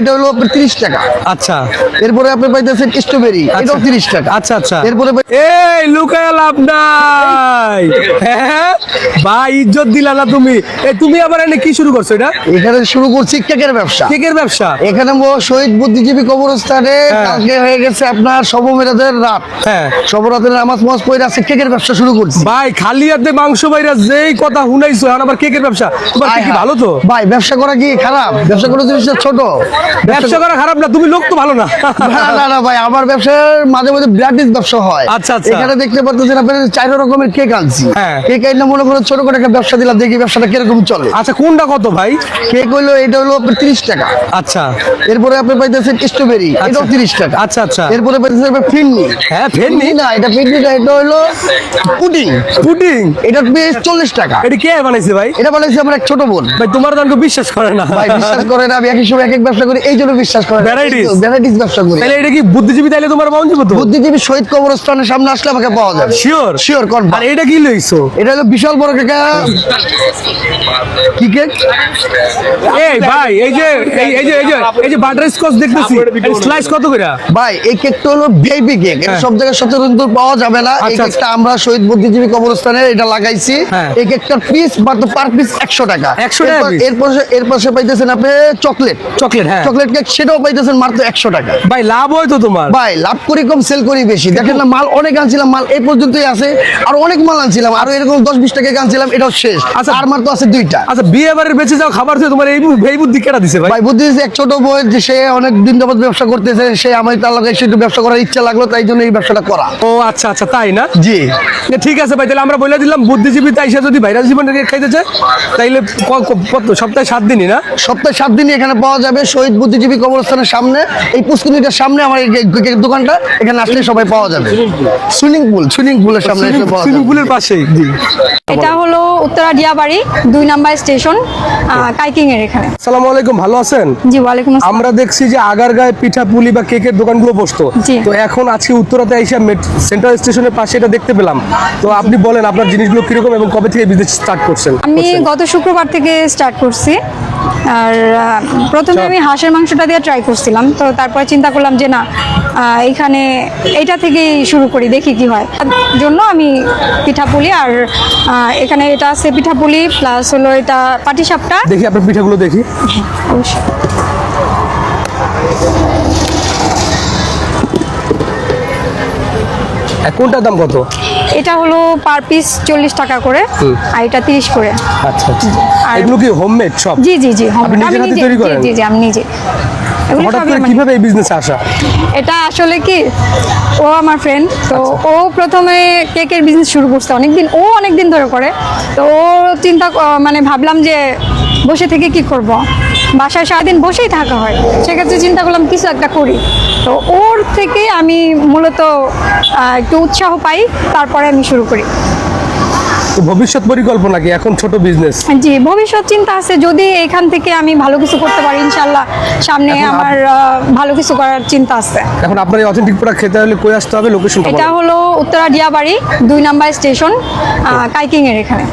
এটা হলো আপনার তিরিশ টাকা। আচ্ছা। এরপরে আপনি পাইতেছেন স্ট্রবেরি এটাও তিরিশ টাকা। আচ্ছা আচ্ছা। এরপরে এই লুকায় লাভ নাই। হ্যাঁ? ভাই ইজ্জত দিলা না তুমি। এই তুমি আবার এনে কি শুরু করছ এটা? এখানে শুরু করছি কেকের ব্যবসা। কেকের ব্যবসা? এখানে শহীদ বুদ্ধিজীবী কবরস্থানে হ্যাঁ। কালকে হয়ে গেছে আপনার সবমেরাদের রাত। হ্যাঁ। সবরাতের নামাজ মাস পড়ে আছে কেকের ব্যবসা শুরু করছি। ভাই খালি হাতে মাংস বাইরা যেই কথা শুনাইছো এখন আবার কেকের ব্যবসা? তোমার কি ভালো তো? ভাই ব্যবসা করা কি খারাপ? ব্যবসা করা জিনিসটা ছোট। ব্যবসা করা খারাপ না তুমি লোক তো ভালো না। না না ভাই আমার ব্যবসার মাঝে মাঝে ব্রান্ডিজ ব্যবসা হয়। আচ্ছা, আচ্ছা। এখানে দেখতে পাচ্ছেন আপনার চার রকমের কেক আনছি। হ্যাঁ। কেক আইনা মনে করো ছোট করে একটা ব্যবসা দিলাম দেখি ব্যবসাটা কীরকম চলে। আচ্ছা কোনটা কত ভাই? কেক হইল এটা হলো আপনার তিরিশ টাকা। আচ্ছা। এরপরে আপনি পাইতেছেন স্ট্রবেরি এটাও তিরিশ টাকা। আচ্ছা, আচ্ছা। এরপরে পাইতেছেন ফিন্নি। হ্যাঁ ফেরনি না এটা ফিন্নি না এটা হলো পুডিং। পুডিং? এটার পিস চল্লিশ টাকা। এটা কে বানাইছে ভাই? এটা বানাইছে আমার এক ছোট বোন। ভাই তোমার দামকে বিশ্বাস করে না। ভাই বিশ্বাস করে না আমি একই সময় এক এক ব্যবসা করি। এই জন্য বিশ্বাস করে Varieties? ভ্যারাইটিস ব্যবসা করি। তাহলে এটা কি বুদ্ধিজীবী তাইলে তোমার বাউন যাব তো বুদ্ধিজীবী শহীদ কবরস্থানের সামনে আসলে আমাকে পাওয়া যাবে। শিওর শিওর আর এটা কি লইছো? এটা হলো বিশাল বড় কেকা কি কেক? এই ভাই এই যে এই এই যে এই যে এই যে বাটার স্কচ দেখতেছি। স্লাইস কত করে? ভাই এই কেকটা হলো ভিআইপি কেক। এটা হ্যাঁ। সব জায়গায় সচরাচর পাওয়া যাবে না। এই আচ্ছা, কেকটা আমরা শহীদ বুদ্ধিজীবী কবরস্থানে এটা লাগাইছি। হ্যাঁ। এই পিস মাত্র পার পিস একশো টাকা। 100 টাকা এরপর- এর পাশে এর পাশে পাইতেছেন আপনি চকলেট চকলেট হ্যাঁ। চকলেট কেক সেটাও পাইতেছেন মাত্র একশো টাকা। ভাই লাভ হয় তো তোমার। ভাই লাভ করি কম সেল করি বেশি। দেখেন না মাল অনেক আনছিলাম মাল এই পর্যন্তই আছে। আর অনেক মাল আনছিলাম আর এরকম দশ বিশ টাকা আনছিলাম এটাও শেষ। আচ্ছা। আর তো আছে দুইটা। আচ্ছা বিয়ে বাড়ির বেঁচে যাও খাবার দিয়ে তোমার এই এই বুদ্ধি কেটা দিছে ভাই? ভাই বুদ্ধি হয়েছে এক ছোট বই যে সে অনেক দিন যাবত ব্যবসা করতেছে সে আমার তার লগে একটু ব্যবসা করার ইচ্ছা লাগল তাই জন্য এই ব্যবসাটা করা। ও আচ্ছা আচ্ছা তাই না? জি। ঠিক আছে ভাই তাহলে আমরা বলে দিলাম বুদ্ধিজীবী তাই সে যদি ভাইরাস জীবনটাকে খাইতে চায় তাইলে সপ্তাহে সাত দিনই না? সপ্তাহে সাত দিনই এখানে পাওয়া যাবে শহীদ বুদ্ধিজীবী কবরস্থানের সামনে এই পুষ্কুনিটার সামনে আমার এই দোকানটা এখানে আসলে সবাই পাওয়া যাবে। Swimming pool. সুইমিং পুলের সামনে সুইমিং পুলের পাশেই। এটা হলো উত্তরা ডিয়াবাড়ি দুই নাম্বার স্টেশন কাইকিং এর এখানে। সালামু আলাইকুম ভালো আছেন? জি ওয়ালাইকুম আসসালাম। আমরা দেখছি যে আগার গায়ে পিঠা পুলি বা কেকের দোকানগুলো বসতো। তো এখন আজকে উত্তরাতে এসে সেন্ট্রাল স্টেশনের পাশে এটা দেখতে পেলাম। তো আপনি বলেন আপনার জিনিসগুলো কীরকম এবং কবে থেকে বিজনেস স্টার্ট করছেন? আমি গত শুক্রবার থেকে স্টার্ট করছি। আর প্রথমে আমি হাঁসের মাংসটা দিয়ে ট্রাই করছিলাম তো তারপরে চিন্তা করলাম যে না এখানে এইটা থেকেই শুরু করি দেখি কি হয়। তার জন্য আমি পিঠাপুলি আর এখানে এটা আছে পিঠাপুলি প্লাস হলো এটা পাটিসাপটা দেখি আপনার পিঠাগুলো দেখি। অবশ্যই। আর কোনটার দাম কত? এটা হলো পার পিস চল্লিশ টাকা করে আর এটা তিরিশ করে। আচ্ছা আচ্ছা। আর- এগুলো কি হোমমেড সব? জি জি জি আপনি আমি হাতে নিজে তৈরি জি, করেন? জি জি আমি নিজে। হঠাৎ করে কীভাবে এই বিজনেসে আসা? এটা আসলে কি ও আমার ফ্রেন্ড তো আচ্ছা। ও প্রথমে কেকের বিজনেস শুরু করছে। অনেকদিন ও অনেকদিন ধরে করে। তো ও চিন্তা মানে ভাবলাম যে বসে থেকে কি করব? বাসায় সারাদিন বসেই থাকা হয়। সেক্ষেত্রে চিন্তা করলাম কিছু একটা করি। তো ওর থেকে আমি মূলত একটু উৎসাহ পাই তারপরে আমি শুরু করি। ভবিষ্যৎ পরিকল্পনা কি? এখন ছোট বিজনেস জি ভবিষ্যৎ চিন্তা আছে। যদি এখান থেকে আমি ভালো কিছু করতে পারি ইনশাল্লাহ সামনে আমার ভালো কিছু করার চিন্তা আছে। এখন আপনার এই অথেন্টিক প্রোডাক্ট খেতে হলে কই আসতে হবে? লোকেশনটা এটা হলো উত্তরা ডিয়াবাড়ি দুই নাম্বার স্টেশন কাইকিং এর এখানে।